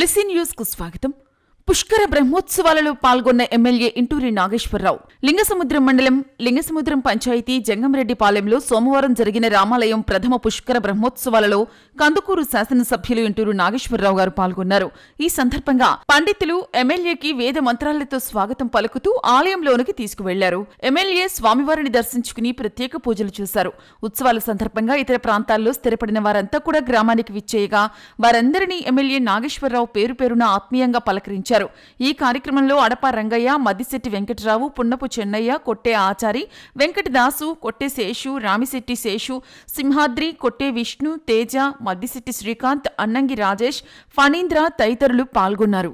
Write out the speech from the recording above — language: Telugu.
తులసి న్యూస్కు స్వాగతం. పుష్కర బ్రహ్మోత్సవాలలో పాల్గొన్న ఎమ్మెల్యే ఇంటూరి నాగేశ్వరరావు. లింగసముద్రం మండలం లింగసముద్రం పంచాయతీ జంగంరెడ్డిపాలెంలో సోమవారం జరిగిన రామాలయం ప్రథమ పుష్కర బ్రహ్మోత్సవాలలో కందుకూరు శాసనసభ్యులు ఇంటూరు నాగేశ్వరరావు గారు పాల్గొన్నారు. ఈ సందర్భంగా పండితులు ఎమ్మెల్యేకి వేద మంత్రాలతో స్వాగతం పలుకుతూ ఆలయంలోనికి తీసుకువెళ్ళారు. ఎమ్మెల్యే స్వామివారిని దర్శించుకుని ప్రత్యేక పూజలు చేశారు. ఉత్సవాల సందర్భంగా ఇతర ప్రాంతాల్లో స్థిరపడిన వారంతా కూడా గ్రామానికి విచ్చేయగా వారందరినీ ఎమ్మెల్యే నాగేశ్వరరావు పేరు పేరున ఆత్మీయంగా పలకరించారు. ఈ కార్యక్రమంలో అడప రంగయ్య మద్దిశెట్టి వెంకటరావు పున్నపు చెన్నయ్య కొట్టే ఆచారి వెంకటదాసు కొట్టే శేషు రామిశెట్టి శేషు సింహాద్రి కొట్టే విష్ణు తేజ మద్దిశెట్టి శ్రీకాంత్ అన్నంగి రాజేష్ ఫణీంద్ర తదితరులు పాల్గొన్నారు.